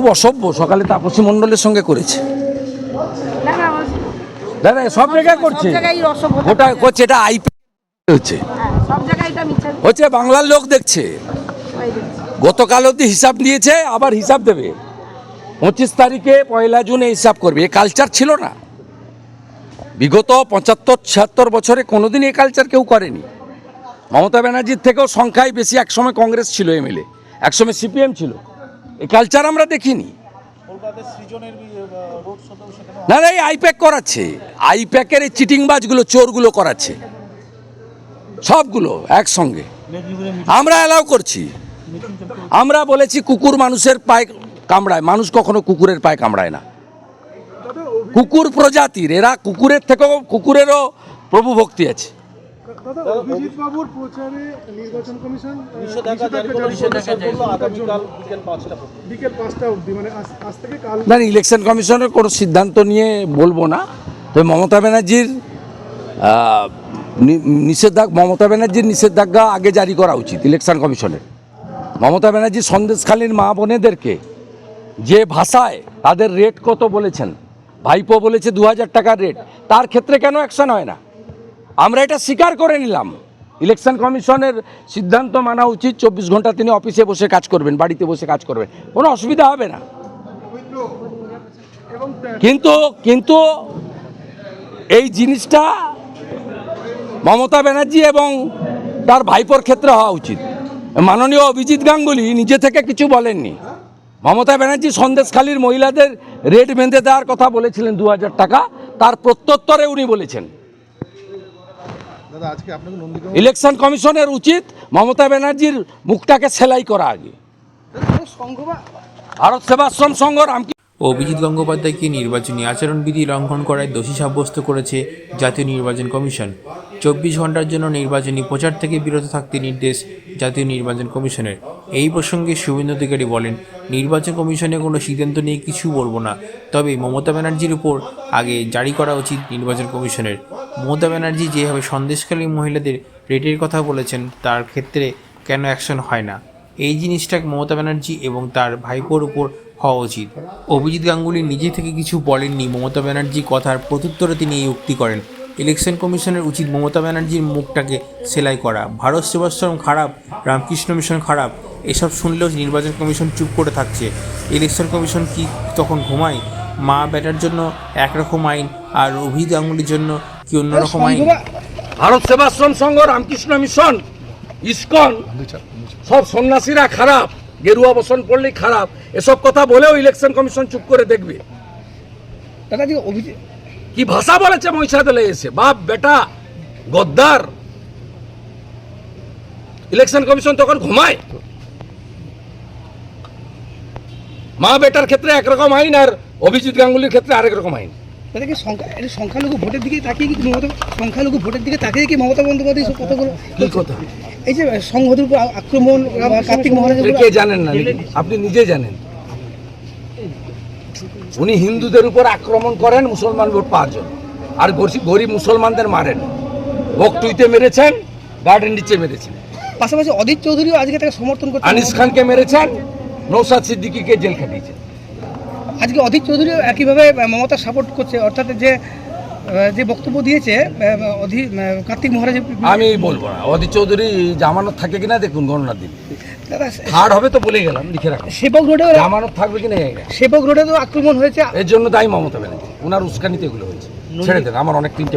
খুব অসভ্য সকালে তাপসী মণ্ডলের সঙ্গে করেছে। দাদা সব জায়গায় করছে। ওটা করছে। এটা আইপি হচ্ছে। হ্যাঁ, হচ্ছে বাংলার লোক দেখছে। গতকাল অবধি হিসাব নিয়েছে আবার হিসাব দেবে। পঁচিশ তারিখে পয়লা জুনে হিসাব করবে। এ কালচার ছিল না। বিগত পঁচাত্তর ছিয়াত্তর বছরে কোনোদিন এই কালচার কেউ করেনি। মমতা ব্যানার্জির থেকেও সংখ্যায় বেশি একসময় কংগ্রেস ছিল এমএলএ একসময় সিপিএম ছিল। এই কালচার আমরা দেখিনি। না না এই আইপ্যাক করাচ্ছে। আইপ্যাকের এই চিটিংবাজগুলো চোরগুলো করাচ্ছে। সবগুলো একসঙ্গে। আমরা অ্যালাউ করছি। আমরা বলেছি কুকুর মানুষের পায়ে কামড়ায় মানুষ কখনো কুকুরের পায়ে কামড়ায় না। কুকুর প্রজাতির এরা কুকুরের থেকেও কুকুরেরও প্রভু ভক্তি আছে। দাদা অভিজিৎ বাবুর প্রচারে নির্বাচন কমিশন আহ, নিষেধাজ্ঞা জারি করে নিষেধাজ্ঞা করল আগামীকাল বিকেল পাঁচটা পর্যন্ত। বিকেল পাঁচটা অবধি মানে আজ আজ থেকে কাল না ইলেকশন কমিশনের কোনো সিদ্ধান্ত নিয়ে বলব না। তবে মমতা ব্যানার্জির নিষেধাজ্ঞা মমতা ব্যানার্জির নিষেধাজ্ঞা আগে জারি করা উচিত ইলেকশন কমিশনের। মমতা ব্যানার্জি সন্দেশখালীর মা বোনেদেরকে যে ভাষায় তাদের রেট কত বলেছেন ভাইপো বলেছে দু হাজার টাকার রেট তার ক্ষেত্রে কেন অ্যাকশন হয় না? আমরা এটা স্বীকার করে নিলাম। ইলেকশন কমিশনের সিদ্ধান্ত মানা উচিত, চব্বিশ ঘণ্টা তিনি অফিসে বসে কাজ করবেন, বাড়িতে বসে কাজ করবেন। কোনো অসুবিধা হবে না। কিন্তু কিন্তু এই জিনিসটা মমতা ব্যানার্জি এবং তার ভাইপোর ক্ষেত্রে হওয়া উচিত। মাননীয় অভিজিৎ গাঙ্গুলি নিজে থেকে কিছু বলেননি। মমতা ব্যানার্জি সন্দেশখালীর মহিলাদের রেট বেঁধে দেওয়ার কথা বলেছিলেন দু হাজার টাকা, তার প্রত্যুত্তরে উনি বলেছেন। ইলেকশন কমিশনের উচিত মমতা ব্যানার্জির মুখটাকে সেলাই করা আগে। ভারত সেবাশ্রম সংঘ রামকৃষ্ণ অভিজিৎ গঙ্গোপাধ্যায়কে নির্বাচনী আচরণবিধি লঙ্ঘন করায় দোষী সাব্যস্ত করেছে জাতীয় নির্বাচন কমিশন? চব্বিশ ঘণ্টার জন্য নির্বাচনী প্রচার থেকে বিরত থাকতে নির্দেশ জাতীয় নির্বাচন কমিশনের। এই প্রসঙ্গে শুভেন্দু অধিকারী বলেন নির্বাচন কমিশনে কোনো সিদ্ধান্ত নিয়ে কিছু বলব না তবে মমতা ব্যানার্জির উপর আগে জারি করা উচিত নির্বাচন কমিশনের। মমতা ব্যানার্জি যেভাবে সন্দেশকালী মহিলাদের রেটের কথা বলেছেন, তার ক্ষেত্রে কেন অ্যাকশন হয় না? এই জিনিসটা মমতা ব্যানার্জি এবং তার ভাইপোর উপর হওয়া উচিত। অভিজিৎ গাঙ্গুলি নিজে থেকে কিছু বলেননি। মমতা ব্যানার্জি কথার প্রত্যুত্তরে তিনি এই উক্তি করেন, ইলেকশন কমিশনের উচিত মমতা ব্যানার্জির মুখটাকে সেলাই করা। ভারত সেবাশ্রম খারাপ, রামকৃষ্ণ মিশন খারাপ, এসব শুনলেও নির্বাচন কমিশন চুপ করে থাকছে। ইলেকশন কমিশন কি তখন ঘুমায়? মা বেটার জন্য একরকম আইন আর অভিজিৎ গাঙ্গুলির জন্য কি অন্যরকম আইন? ভারত সেবাশ্রম সংঘ রামকৃষ্ণ মিশন ইস্কন সব সন্ন্যাসীরা খারাপ গেরুয়া বসন পড়লেই খারাপ। এসব কথা বলেও ইলেকশন কমিশন চুপ করে দেখবে। অভিজিৎ কি ভাষা বলেছে মহিষা মহিষাদলে এসে? বাপ বেটা গদ্দার। ইলেকশন কমিশন তখন ঘুমায়। মা বেটার ক্ষেত্রে একরকম আইন আর অভিজিৎ গাঙ্গুলির ক্ষেত্রে আরেক রকম আইন। কি সংখ্যা এটা সংখ্যালঘু ভোটের দিকে তাকিয়ে কি মমতা সংখ্যালঘু ভোটের দিকে তাকিয়ে কি মমতা বন্দ্যোপাধ্যায় সব কথাগুলো কি কথা? এই যে সংহতির উপর আক্রমণ কার্তিক মহারাজের কে জানেন না? আপনি নিজে জানেন। উনি হিন্দুদের উপর আক্রমণ করেন মুসলমান ভোট পাওয়ার জন্য। আর গরিব- মুসলমানদের মারেন। বকটুইতে মেরেছেন গার্ডেন নিচে মেরেছেন। পাশাপাশি অদিত চৌধুরীও আজকে তাকে সমর্থন করছে আনিস খানকে মেরেছেন নৌসাদ সিদ্দিকিকে জেল খাটিয়েছেন। আজকে অধীর চৌধুরীও একইভাবে মমতা সাপোর্ট করছে। অর্থাৎ যে যে বক্তব্য দিয়েছে কার্তিক মহারাজ আমি বলব না। অধীর চৌধুরী জামানত থাকে কিনা দেখুন গণনা দিন। দাদা হার্ড হবে তো বলে গেলাম লিখে রাখুন সেবক রোডে জামানত থাকবে কিনা না। সেবক রোডে তো আক্রমণ হয়েছে। এর জন্য দায়ী মমতা ব্যানার্জি। ওনার উস্কানিতে এগুলো হয়েছে। ছেড়ে দেন আমার অনেক তিনটে